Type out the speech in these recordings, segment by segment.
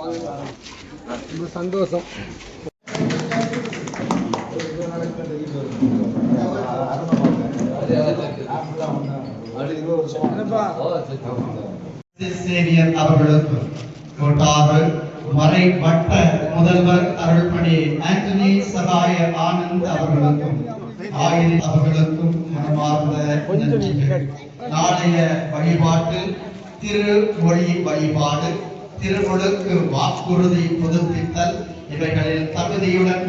ரொம்ப சந்தோஷம். என்னப்பா? கோட்டாறு மறை வட்ட முதல்வர் அருள்பணி ஆண்டனி சகாய ஆனந்த் அவர்களுக்கும் ஆயிரம் அவர்களுக்கும் மனமார்ந்த நாளைய வழிபாட்டு திருமொழி வழிபாடு திருமுழுக்கு வாக்குறுதி புதுப்பித்தல் இவைகளில் தகுதியுடன்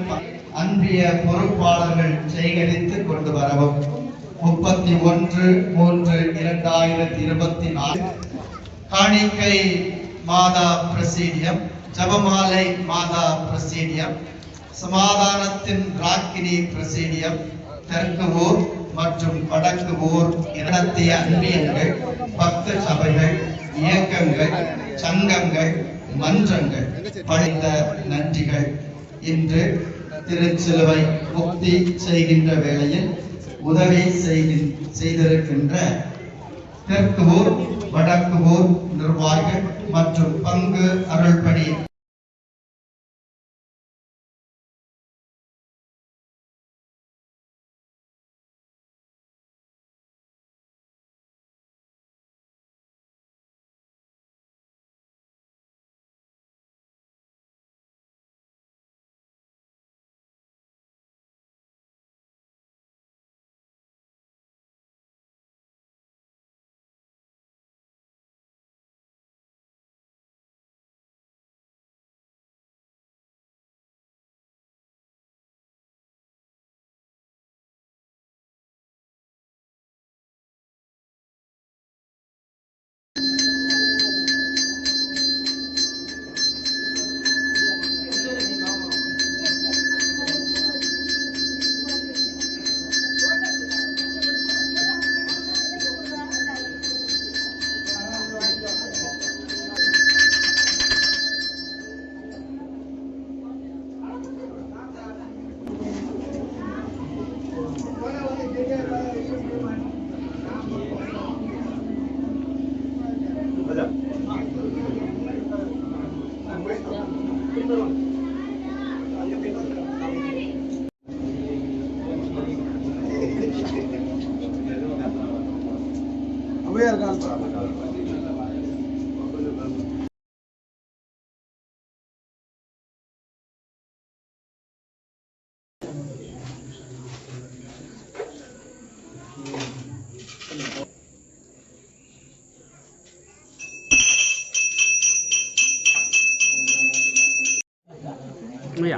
அன்பிய பொறுப்பாளர்கள் சேகரித்து கொண்டு வரவும். முப்பத்தி ஒன்று மூன்று இரண்டாயிரத்தி இருபத்தி நாலு காணிக்கை மாதா பிரசீடியம் ஜபமாலை மாதா பிரசீடியம் சமாதானத்தின் ராக்கினி பிரசீடியம் தெற்கு ஊர் மற்றும் வடக்கு ஊர் நடத்திய அன்பியங்கள் பக்த சபைகள் இயக்கங்கள் சங்கங்கள் மன்றங்கள் படைத்த நன்றிகள். இன்று திருச்சிலுவை முக்தி செய்கின்ற வேளையில் உதவி செய்கின் செய்திருக்கின்ற தெற்கு ஊர் வடக்கு ஊர் நிர்வாகிகள் மற்றும் பங்கு அருள்பணி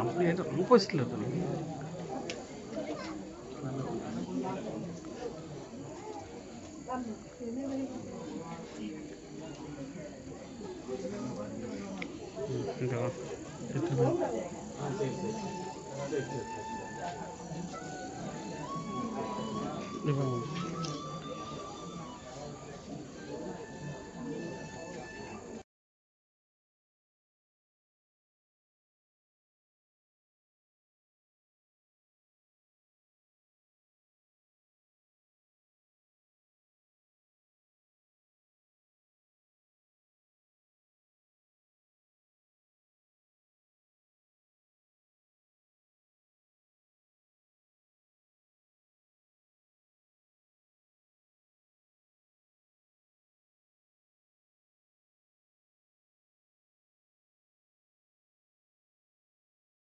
আপনি এটা উপস্থিত 那个。